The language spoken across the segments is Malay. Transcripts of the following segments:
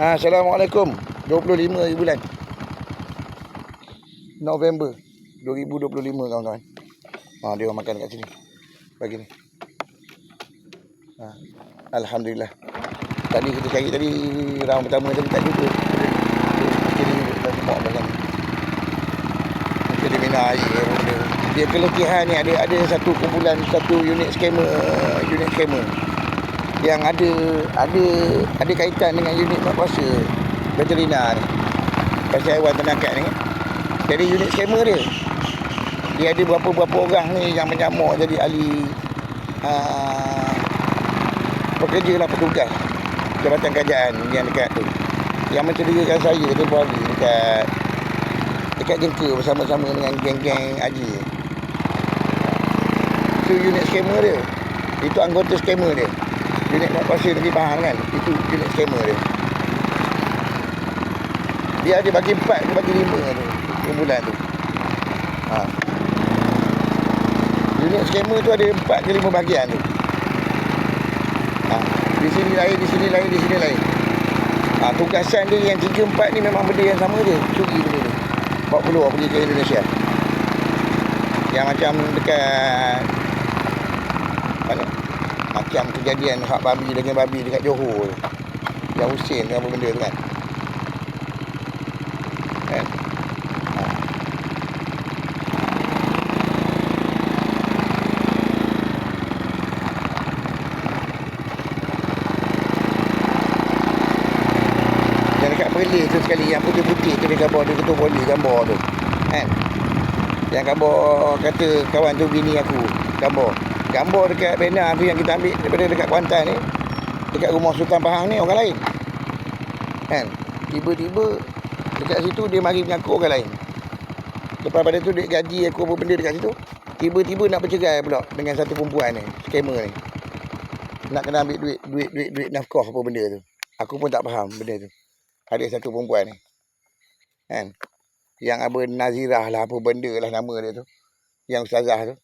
Ha, Assalamualaikum. 25 bulan. November 2025 kawan-kawan. Ha, dia orang makan kat sini. Bagi ni. Ha. Alhamdulillah. Tadi kita cari tadi round pertama tadi tak jumpa. Tak semua dalam. Dia minum air. Dia, dia keletihan ni ada ada satu kumpulan satu unit skamer unit skamer yang ada ada ada kaitan dengan unit mak kuasa veterina ni. Pasal haiwan ternakan ni. Jadi unit skamer dia. Dia ada berapa-berapa orang ni yang menyamuk jadi ahli uh, pekerja lah petugas Jabatan Kerajaan yang dekat tu. Yang mencurigakan saya tempoh hari dekat dekat Jengka bersama-sama dengan geng-geng Haji. Itu unit skamer dia. Itu anggota skamer dia. Unit nak kuasa negeri Pahang kan. Itu unit skamer dia. Dia ada bagi empat ke bagi lima tu. Kumpulan tu. Ha. Unit skamer tu ada empat ke lima bahagian tu. Ha. Di sini lain, di sini lain, di sini lain. Ha. Tugasan dia yang tiga empat ni memang benda yang sama je. Curi benda ni. Bawa peluang pergi ke Indonesia. Yang macam dekat? Macam kejadian hak babi dengan babi dekat Johor tu. Yang Husin dengan apa benda tu kan. Kan? Yang dekat Perlis tu sekali Yang putih-putih tu dia gambar Dia ketua polis gambar tu Kan Yang gambar Kata kawan tu bini aku Gambar Gambar dekat banner tu yang kita ambil Daripada dekat Kuantan ni Dekat rumah Sultan Pahang ni Orang lain Kan Tiba-tiba Dekat situ dia mari mengaku orang lain Lepas pada tu dia gaji aku apa benda dekat situ Tiba-tiba nak bercerai pula Dengan satu perempuan ni Skamer ni Nak kena ambil duit Duit duit duit nafkah apa benda tu Aku pun tak faham benda tu ada satu perempuan ni. Kan? Yang apa Nazirah lah apa benda lah nama dia tu. Yang ustazah tu.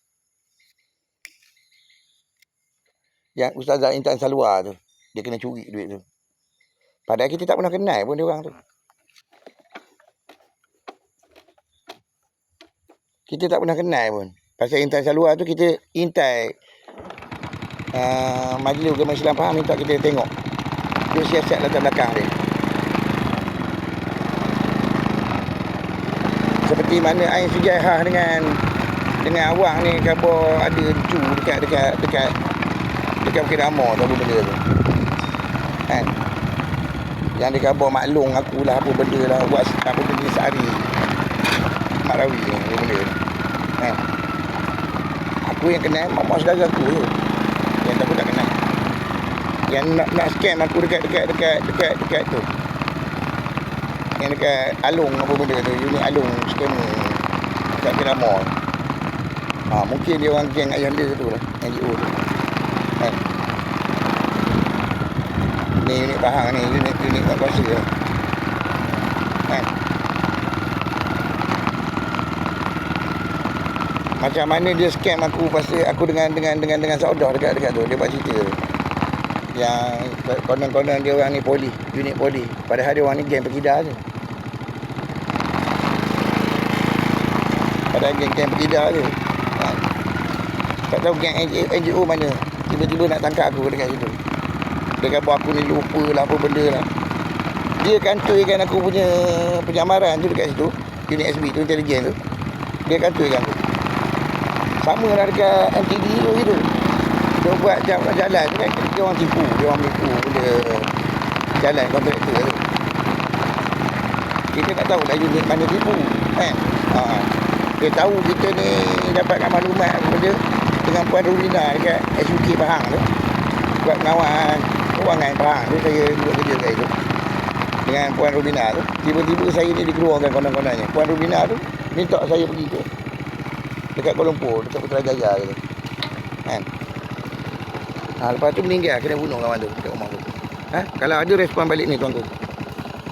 Yang ustazah Intan Salwa tu. Dia kena curi duit tu. Padahal kita tak pernah kenal pun dia orang tu. Kita tak pernah kenal pun. Pasal Intan Salwa tu kita intai uh, Majlis Agama Islam Pahang minta kita tengok. Dia siasat latar belakang dia. seperti mana Ain Sujaihah dengan dengan awak ni khabar ada cu dekat dekat dekat dekat Bukit Ramah tu benda tu. Kan? Yang dia khabar maklum aku lah apa benda lah buat apa benda sehari. Mak Rawi ni apa benda. Kan? Aku yang kenal mak saudara aku tu. Yang aku tak kenal. Yang nak nak scam aku dekat dekat dekat dekat dekat tu yang dekat Alung apa benda tu unit Alung scammer dekat Kirama ha, mungkin dia orang geng ayah dia tu lah NGO tu kan ni unit Pahang ni unit unit kat kuasa lah kan macam mana dia scam aku pasal aku dengan dengan dengan dengan saudah dekat dekat tu dia buat cerita tu yang konon-konon dia orang ni poli, unit poli. Padahal dia orang ni geng pekida je. Padahal geng-geng pekida je. Ha. Tak tahu geng NGO mana. Tiba-tiba nak tangkap aku dekat situ. Dia kata aku ni lupa lah apa benda lah. Dia kantuikan aku punya penyamaran tu dekat situ. Unit SB tu, intelijen tu. Dia kantuikan aku. Sama lah dekat MTD tu gitu dia buat jalan, jalan tu kan dia orang tipu dia orang tipu benda jalan kontraktor tu kita tak tahu lah unit mana tipu kan ha. dia tahu kita ni dapatkan maklumat benda dengan Puan Rulina dekat SUK Pahang tu buat pengawalan kewangan Pahang tu saya buat kerja kat itu dengan Puan Rulina tu tiba-tiba saya ni dikeluarkan konon-kononnya Puan Rulina tu minta saya pergi tu dekat Kuala Lumpur dekat Putrajaya tu kan Ha, lepas tu meninggal kena bunuh kawan tu dekat rumah tu. Ha? Kalau ada respon balik ni tuan tu.